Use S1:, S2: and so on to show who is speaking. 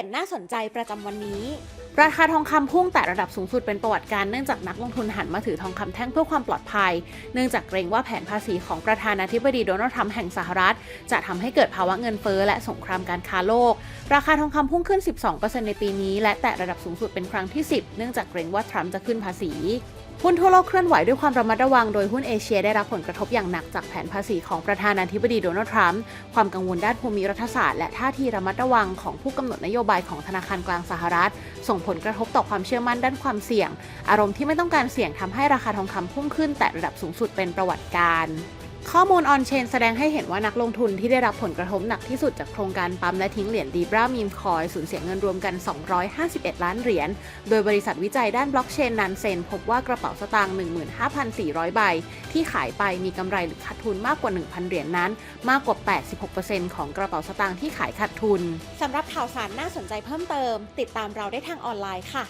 S1: ด่นน่าสนใจประจำวันนี้ ราคาทองคำพุ่งแต่ระดับสูงสุดเป็นประวัติการณ์เนื่องจากนักลงทุนหันมาถือทองคำแท่งเพื่อความปลอดภัย เนื่องจากเกรงว่าแผนภาษีของประธานาธิบดีโดนัลด์ทรัมป์แห่งสหรัฐ จะทำให้เกิดภาวะเงินเฟ้อและสงครามการค้าโลก ราคาทองคำพุ่งขึ้น 12%ในปีนี้ และแตะระดับสูงสุดเป็นครั้งที่ 10 เนื่องจากเกรงว่าทรัมป์จะขึ้นภาษี หุ้นทั่วโลกเคลื่อนไหวด้วยความระมัดระวัง โดยหุ้นเอเชียได้รับผลกระทบอย่างหนักจากแผนภาษีของประธานาธิบดีโดนัลด์ทรัมป์ ความกังวลด้านภูมิรัฐศาสตร์และท่าทีระมัดระวังของผู้กำหนดนโยบายของธนาคารกลางสหรัฐ ส่งผลกระทบต่อความเชื่อมั่นด้านความเสี่ยง อารมณ์ที่ไม่ต้องการเสี่ยงทำให้ราคาทองคำพุ่งขึ้น แต่ระดับสูงสุดเป็นประวัติการณ์ ข้อมูลออนเชนแสดงให้เห็นว่านักลงทุนที่ได้รับผลกระทบหนักที่สุดจากโครงการปั๊มและทิ้งเหรียญดีบรามีมคอยสูญเสียเงินรวมกัน 251 ล้านเหรียญ โดยบริษัทวิจัยด้านบล็อกเชนนันเซนพบว่ากระเป๋าสตางค์ 15,400 ใบ ที่ขายไปมีกำไรหรือขาดทุนมากกว่า 1,000 เหรียญนั้น มากกว่า 86%ของกระเป๋าสตางค์ที่ขายขาดทุนสำหรับข่าวสารน่าสนใจเพิ่มเติม ติดตามเราได้ทางออนไลน์ค่ะ